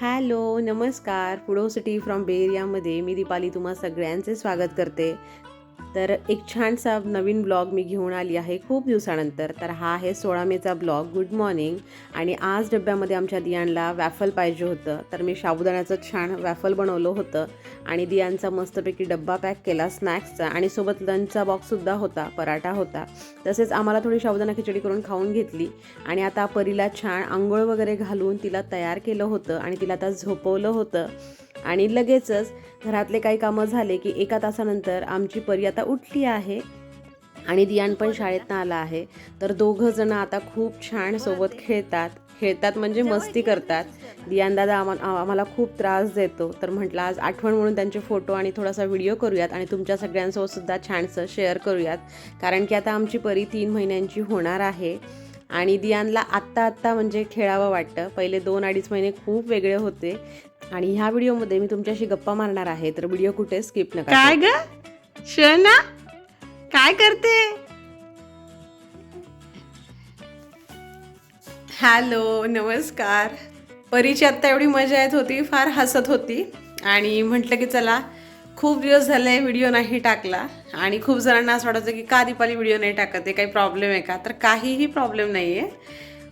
Hello नमस्कार. पुडो city from बेरियामध्ये मी दीपाली तुम्हा सगळ्यांचे स्वागत करते. तर एक छानसा नवीन ब्लॉग मी घेऊन आली आहे खूप दिवसानंतर. तर हा आहे सोळा मेचा ब्लॉग. गुड मॉर्निंग आणि आज डब्यामध्ये आमच्या दियांला वॅफल पाहिजे होतं. तर मी साबुदाण्याचं छान वॅफल बनवलं होतं. आणि दियांचा मस्तपैकी डब्बा पॅक केला स्नॅक्सचा आणि सोबत लंचचा बॉक्ससुद्धा होता पराठा होता. तसेच आम्हाला थोडी साबुदाणा खिचडी करून खाऊन घेतली. आणि आता परीला छान आंघोळ वगैरे घालून तिला तयार केलं होतं. आणि तिला आता झोपवलं होतं. आणि लगेचच घरातले काही कामं झाले की एका तासानंतर आमची परी आता उठली आहे आणि दियान पण शाळेतनं आला आहे. तर दोघं जण आता खूप छान सोबत खेळतात. खेळतात म्हणजे मस्ती करतात. दियान दादा आम्हा आम्हाला खूप त्रास देतो. तर म्हटलं आज आठवण म्हणून त्यांचे फोटो आणि थोडासा व्हिडिओ करूयात आणि तुमच्या सगळ्यांसोबत सुद्धा छानसं शेअर करूयात. कारण की आता आमची परी तीन महिन्यांची होणार आहे. आणि दियानला आत्ता आत्ता म्हणजे खेळावं वाटतं. पहिले दोन अडीच महिने खूप वेगळे होते. आणि ह्या व्हिडिओमध्ये मी तुमच्याशी गप्पा मारणार आहे तर व्हिडिओ कुठे स्किप नका काय ग? शना काय करते? हॅलो नमस्कार. परीची आत्ता एवढी मजा येत होती फार हसत होती. आणि म्हटलं की चला खूप दिवस झाले व्हिडिओ नाही टाकला. आणि खूप जणांना असं वाटायचं की का दीपाली व्हिडिओ नाही टाकत आहे काही प्रॉब्लेम आहे का? तर काहीही प्रॉब्लेम नाही आहे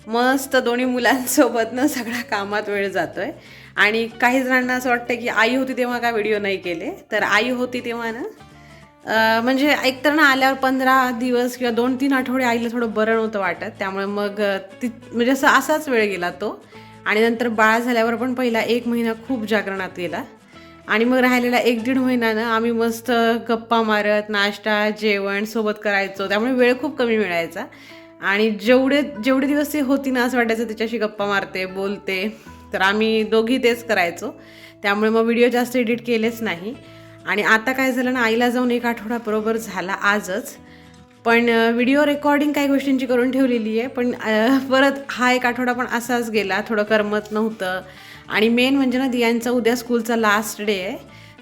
मस्त दोन्ही मुलांसोबतनं सगळा कामात वेळ जातो आहे आणि काही जणांना असं वाटतं की आई होती तेव्हा का व्हिडिओ नाही केले? तर आई होती तेव्हा ना म्हणजे एकतर ना आल्यावर पंधरा दिवस किंवा दोन तीन आठवडे आईला थोडं बरं नव्हतं वाटत. त्यामुळे मग ती म्हणजे असं असाच वेळ गेला तो. आणि नंतर बाळ झाल्यावर पण पहिला एक महिना खूप जागरणात गेला. आणि मग राहिलेला एक दीड महिन्यानं आम्ही मस्त गप्पा मारत नाश्ता जेवण सोबत करायचो. त्यामुळे वेळ खूप कमी मिळायचा. आणि जेवढे जेवढे दिवस ती होती ना असं वाटायचं तिच्याशी गप्पा मारते बोलते. तर आम्ही दोघी तेच करायचो. त्यामुळे मग व्हिडिओ जास्त एडिट केलेच नाही. आणि आता काय झालं ना आईला जाऊन एक आठवडा बरोबर झाला आजच. पण व्हिडिओ रेकॉर्डिंग काही गोष्टींची करून ठेवलेली आहे. पण परत हा एक आठवडा पण असाच गेला थोडं करमत नव्हतं. आणि मेन म्हणजे ना दियांचा उद्या स्कूलचा लास्ट डे आहे.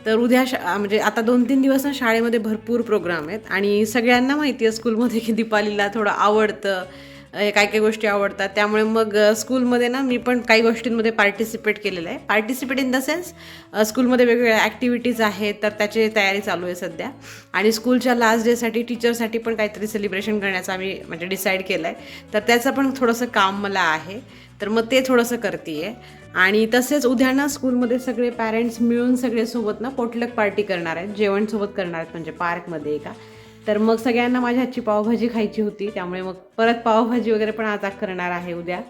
तर उद्या शा म्हणजे आता दोन तीन दिवस ना शाळेमध्ये भरपूर प्रोग्राम आहेत. आणि सगळ्यांना माहिती आहे स्कूलमध्ये की दीपालीला थोडं आवडतं. काय काय गोष्टी आवडतात. त्यामुळे मग स्कूलमध्ये ना मी पण काही गोष्टींमध्ये पार्टिसिपेट केलेलं आहे. पार्टिसिपेट इन द सेन्स स्कूलमध्ये वेगवेगळ्या ॲक्टिव्हिटीज आहेत तर त्याची तयारी चालू आहे सध्या. आणि स्कूलच्या लास्ट डेसाठी टीचरसाठी पण काहीतरी सेलिब्रेशन करण्याचं आम्ही म्हणजे डिसाईड केलं आहे तर त्याचं पण थोडंसं काम मला आहे. तर मग ते थोडंसं करते आहे आणि तसेच उद्या ना स्कूलमध्ये सगळे पॅरेंट्स मिळून सगळे सोबत ना पोटलक पार्टी करणार आहेत. जेवण सोबत करणार आहेत म्हणजे पार्कमध्ये एका. तर मग सगळ्यांना माझ्या हातची पावभाजी खायची होती त्यामुळे मग परत पावभाजी वगैरे पण आता करणार आहे उद्या.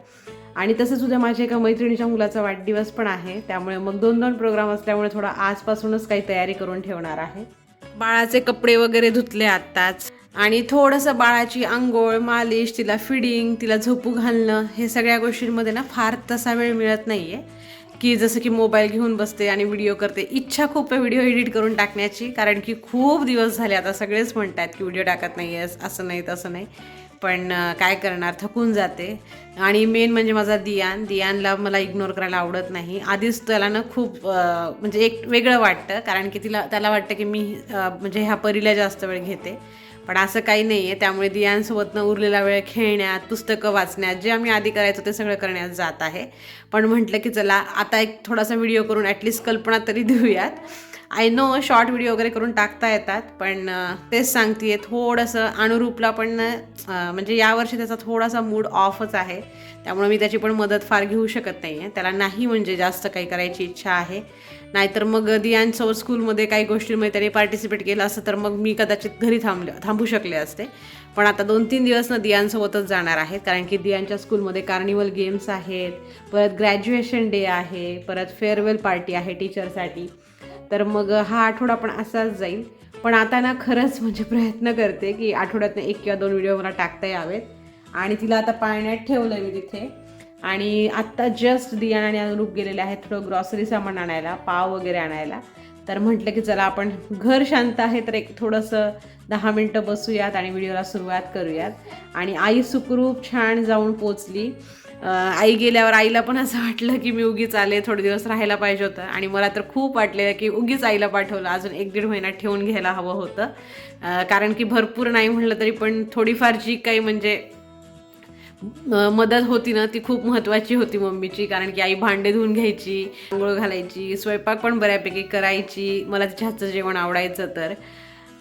आणि तसंच उद्या माझ्या एका मैत्रिणीच्या मुलाचा वाढदिवस पण आहे त्यामुळे मग दोन दोन प्रोग्राम असल्यामुळे थोडा आजपासूनच काही तयारी करून ठेवणार आहे. बाळाचे कपडे वगैरे धुतले आत्ताच. आणि थोडंसं बाळाची आंघोळ मालिश तिला फिडिंग तिला झोपू घालणं हे सगळ्या गोष्टींमध्ये ना फार तसा वेळ मिळत नाही आहे की जसं की मोबाईल घेऊन बसते आणि व्हिडिओ करते. इच्छा खूप आहे व्हिडिओ एडिट करून टाकण्याची कारण की खूप दिवस झाले आता सगळेच म्हणतात की व्हिडिओ टाकत नाही आहेस असं नाही तसं नाही. पण काय करणार? थकून जाते. आणि मेन म्हणजे माझा दियान. दियानला मला इग्नोर करायला आवडत नाही. आधीच त्याला ना खूप म्हणजे एक वेगळं वाटतं कारण की तिला त्याला वाटतं की मी म्हणजे ह्या परीला जास्त वेळ घेते. पण असं काही नाही आहे त्यामुळे दियांसोबतनं उरलेला वेळ खेळण्यात पुस्तकं वाचण्यात जे आम्ही आधी करायचो ते सगळं करण्यात जात आहे. पण म्हटलं की चला आता एक थोडासा व्हिडिओ करून ॲटलिस्ट कल्पना तरी देऊयात. आय नो शॉर्ट व्हिडिओ वगैरे करून टाकता येतात पण तेच सांगते थोडंसं अनुरूपला पण म्हणजे यावर्षी त्याचा थोडासा मूड ऑफच आहे. त्यामुळे मी त्याची पण मदत फार घेऊ शकत नाही आहे त्याला नाही म्हणजे जास्त काही करायची इच्छा आहे. नाहीतर मग दियांसोबत स्कूलमध्ये काही गोष्टींमध्ये त्याने पार्टिसिपेट केलं असतं तर मग मी कदाचित घरी थांबले थांबू शकले असते. पण आता दोन तीन दिवस ना दियांसोबतच जाणार आहेत कारण की दियांच्या स्कूलमध्ये कार्निवल गेम्स आहेत परत ग्रॅज्युएशन डे आहे परत फेअरवेल पार्टी आहे टीचरसाठी तर मग हा आठवडा पण असाच जाईल. पण आता ना खरंच म्हणजे प्रयत्न करते की आठवड्यातनं एक किंवा दोन व्हिडिओ मला टाकता यावेत. आणि तिला आता पाळण्यात ठेवलं मी तिथे. आणि आत्ता जस्ट दियान आणि अनुरूप गेलेले आहेत थोडं ग्रॉसरी सामान आणायला पाव वगैरे आणायला. तर म्हटलं की चला आपण घर शांत आहे तर एक थोडंसं दहा मिनटं बसूयात आणि व्हिडिओला सुरुवात करूयात. आणि आई सुखरूप छान जाऊन पोचली. आई गेल्यावर आईला पण असं वाटलं की मी उगीच आले थोडे दिवस राहायला पाहिजे होतं. आणि मला तर खूप वाटले की उगीच आईला पाठवलं. अजून एक दीड महिना ठेवून घ्यायला हवं होतं. कारण की भरपूर नाही म्हटलं तरी पण थोडीफार जी काही म्हणजे मदत होती ना ती खूप महत्त्वाची होती मम्मीची. कारण की आई भांडे धुवून घ्यायची आंघोळ घालायची स्वयंपाक पण बऱ्यापैकी करायची. मला तिच्या हातचं जेवण आवडायचं तर.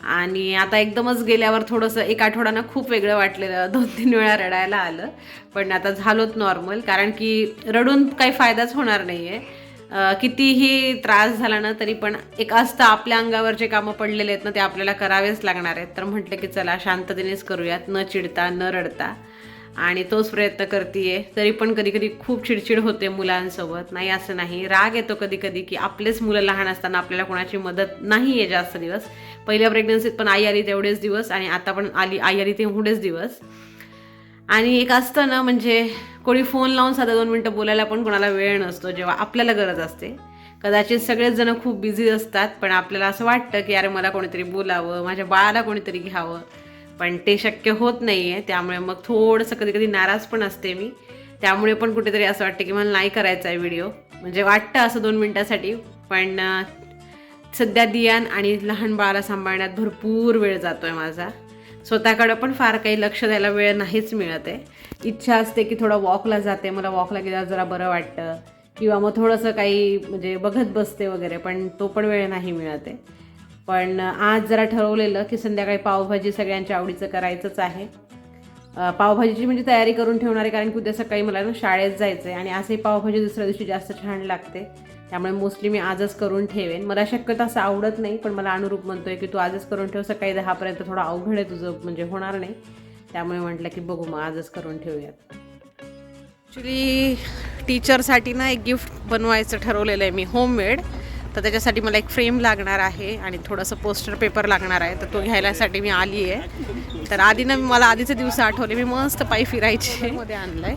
आणि आता एकदमच गेल्यावर थोडंसं एक आठवड्यानं खूप वेगळं वाटलेलं दोन तीन वेळा रडायला आलं. पण आता झालोच नॉर्मल कारण की रडून काही फायदाच होणार नाही आहे कितीही त्रास झाला ना तरी पण एक असतं आपल्या अंगावर जे कामं पडलेले आहेत ना ते आपल्याला करावेच लागणार आहेत. तर म्हटलं की चला शांततेनेच करूयात न चिडता न रडता. आणि तोच प्रयत्न करतीये. तरी पण कधी कधी खूप चिडचिड होते मुलांसोबत. नाही असं नाही. राग येतो कधी कधी की आपलेच मुलं लहान असताना आपल्याला कोणाची मदत नाही आहे जास्त दिवस. पहिल्या प्रेग्नन्सीत पण आई आली तेवढेच दिवस आणि आता पण आली आई आली तेवढेच दिवस. आणि एक असतं ना म्हणजे कोणी फोन लावून साधा दोन मिनटं बोलायला पण कोणाला वेळ नसतो जेव्हा आपल्याला गरज असते. कदाचित सगळेच जण खूप बिझी असतात पण आपल्याला असं वाटतं की अरे मला कोणीतरी बोलावं माझ्या बाळाला कोणीतरी घ्यावं. पण ते शक्य होत नाही आहे त्यामुळे मग थोडंसं कधी कधी नाराज पण असते मी. त्यामुळे पण कुठेतरी असं वाटतं की मला नाही करायचा आहे व्हिडिओ म्हणजे वाटतं असं दोन मिनटासाठी पण सध्या दियान आणि लहान बाळाला सांभाळण्यात भरपूर वेळ जातो आहे माझा. स्वतःकडं पण फार काही लक्ष द्यायला वेळ नाहीच मिळत. आहे इच्छा असते की थोडं वॉकला जाते. मला वॉकला गेल्यावर जरा बरं वाटतं. किंवा मग थोडंसं काही म्हणजे बघत बसते वगैरे पण तो पण वेळ नाही मिळत. आहे पण आज जरा ठरवलेलं की संध्याकाळी पावभाजी सगळ्यांच्या आवडीचं करायचंच आहे. पावभाजीची म्हणजे तयारी करून ठेवणार आहे कारण की उद्या सकाळी मला ना शाळेत जायचं आहे आणि असंही पावभाजी दुसऱ्या दिवशी जास्त छान लागते. त्यामुळे मोस्टली मी आजच करून ठेवेन. मला शक्यतो असं आवडत नाही पण मला अनुरूप म्हणतोय की तू आजच करून ठेव. सकाळी दहापर्यंत थोडं अवघड आहे तुझं म्हणजे होणार नाही. त्यामुळे म्हटलं की बघू मग आजच करून ठेवूयात. ॲक्च्युली टीचरसाठी ना एक गिफ्ट बनवायचं ठरवलेलं आहे मी होममेड तर त्याच्यासाठी मला एक फ्रेम लागणार आहे आणि थोडंसं पोस्टर पेपर लागणार आहे. तर तो घ्यायलासाठी मी आली आहे. तर आधी ना मला आधीचे दिवस आठवले. मी मस्त पायी फिरायचे. मध्ये आणलंय.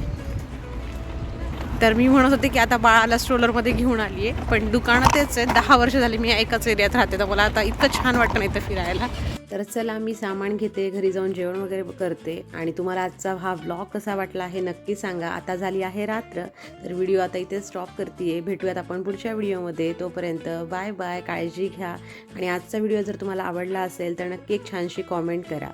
तर मी म्हणत होते की आता बाळाला स्ट्रोलरमध्ये घेऊन आली आहे पण दुकानं तेच आहे दहा वर्ष झाली मी एकाच एरियात राहते. तर मला आता इतकं छान वाटतं नाही तर फिरायला. तर चला मी सामान घेते घरी जाऊन जेवण वगैरे करते. आणि तुम्हाला आजचा हा ब्लॉग कसा वाटला हे नक्की सांगा. आता झाली आहे रात्र तर व्हिडिओ आता इथे स्टॉप करते भेटूयात आपण पुढच्या व्हिडिओमध्ये तोपर्यंत बाय बाय काळजी घ्या. आणि आजचा व्हिडिओ जर तुम्हाला आवडला असेल तर नक्की एक छानशी कॉमेंट करा.